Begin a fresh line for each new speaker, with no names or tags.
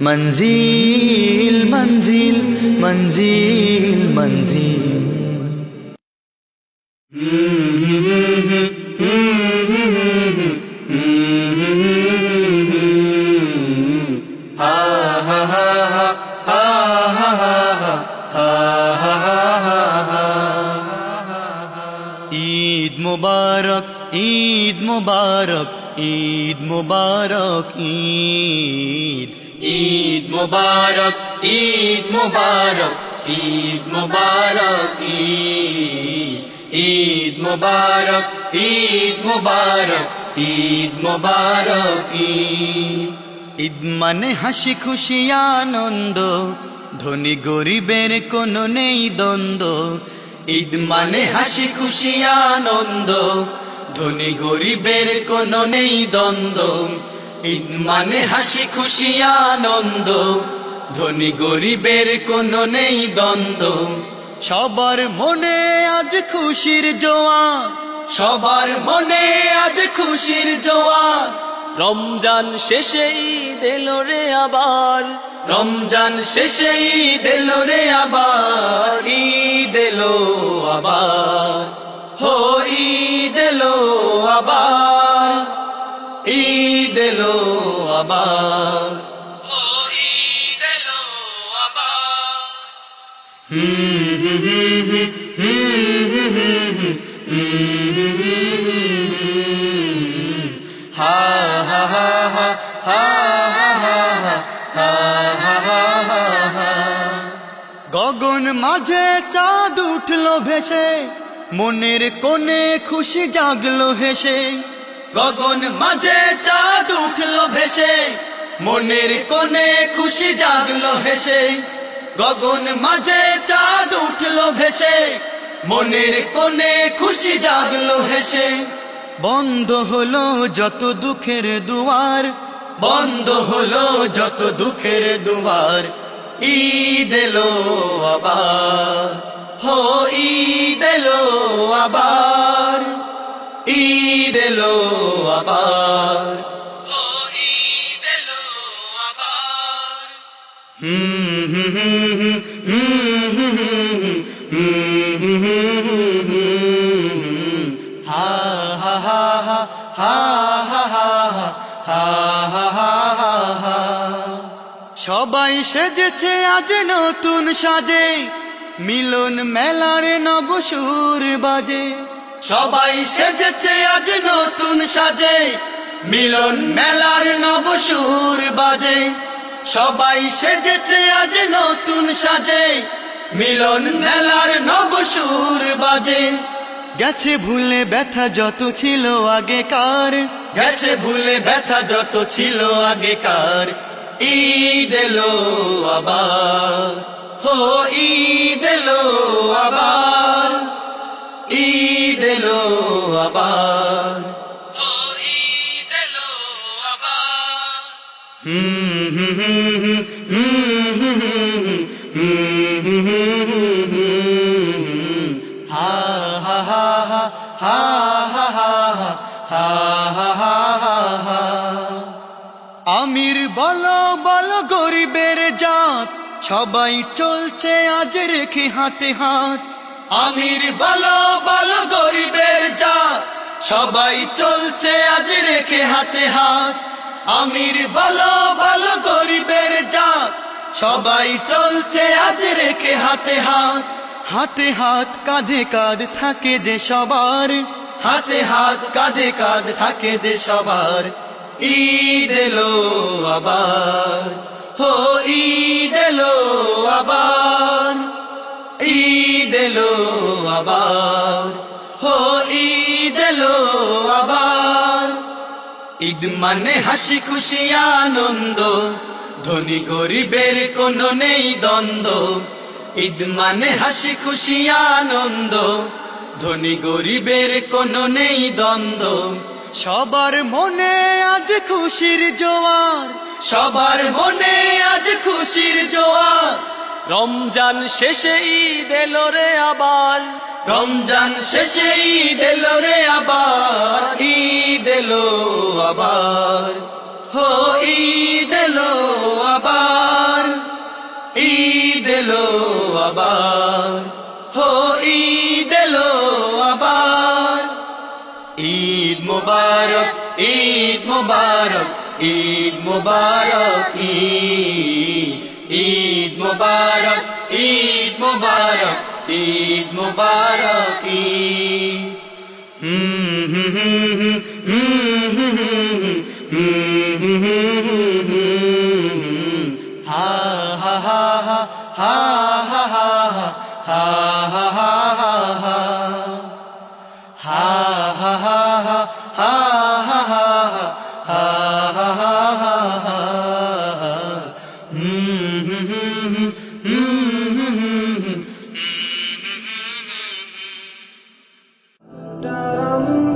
منزل منزل منزل منزل عيد مبارك عيد مبارك عيد مبارك عيد. ঈদ মুবারক ঈদ মুবারক ঈদ মুবারক ঈদ মুবারক ঈদ মুবারক ঈদ মুবারক ঈদ মানে হাসি, খুশি, আনন্দ, ধনী গরিবের কোনো নেই দ্বন্দ্ব। ঈদ মানে হাসি, খুশি, আনন্দ, ধনী গরিবের কোনো নেই দ্বন্দ্ব। ঈদ মানে হাসি, খুশি, আনন্দ। ধনী গরিবের কোনো নেই দ্বন্দ্ব। সবার মনে আজ খুশির জোয়ার। সবার মনে আজ খুশির জোয়া
রমজান শেষে ঈদ এলো রে আবার।
রমজান শেষে ঈদ এলো রে আবার। ঈদ এলো আবার। হো, ঈদ এলো আবার। দেলো আবার। হুম দেলো আবার হা হা হা হা হা গগন মাঝে চাঁদ উঠল ভেসে, মনের কোণে খুশি জাগলো হেসে। গগন মাঝে চাঁদ উঠল ভেসে, মনের কোণে খুশি জাগলো হেসে। গগন মাঝে চাঁদ উঠল ভেসে, মনের কোণে খুশি জাগলো হেসে। বন্ধ হলো যত দুঃখের দুয়ার, বন্ধ হলো যত দুঃখের দুয়ার। ঈদ এলো আবার, হো, ঈদ এলো আবার। সবাই সেজেছে আজ নতুন সাজে, মিলন মেলার নবসুর বাজে। সবাই সেজেছে আজ নতুন সাজে, মিলন মেলার নবসুর বাজে। সবাই সেজেছে আজ নতুন সাজে। মিলন মেলার নবসুর বাজে। গেছে ভুলে ব্যথা যত ছিল আগেকার। গেছে ভুলে ব্যথা যত ছিল আগেকার। ঈদ এলো আবার। হো ঈদ এলো আবার। ঈদ এলো আবার। আমির বলো বলো, গরিবের জাত। সবাই চলছে আজ রেখে হাতে হাত। আমির বলো বলো, গরিবের জাত। সবাই চলছে আজ রেখে হাতে হাত। আমির বলো বলো, গরিবের জাত। সবাই চলছে আজ রেখে হাতে হাত। হাতে হাত, কাঁধে কাঁধ থাকে যে সবার। হাতে হাত, কাঁধে কাঁধ থাকে যে সবার। ঈদ এলো আবার। হো, ঈদ এলো আবার। ঈদ এলো আবার। হো, ঈদ এলো আবার। ঈদ মানে হাসি, খুশি, আনন্দ। ধনী গরিবের কোনো নেই দ্বন্দ্ব। ঈদ মানে হাসি, খুশি, আনন্দ। ধনী গরিবের কোনো নেই দ্বন্দ্ব। সবার মনে আজ খুশির জোয়ার। সবার মনে আজ খুশির জোয়ার।
রমজান শেষে ঈদ এলো রে আবার।
রমজান শেষে ঈদ এলো রে আবার। ঈদ এলো আবার। আবার, হো, ঈদ এলো আবার। ঈদ মুবারক ঈদ মুবারক ঈদ মুবারক ঈদ মুবারক ঈদ মুবারক ঈদ মুবারক হুম হুম হুম হুম হুম হুম হুম হুম হুম হা হা।
Oh.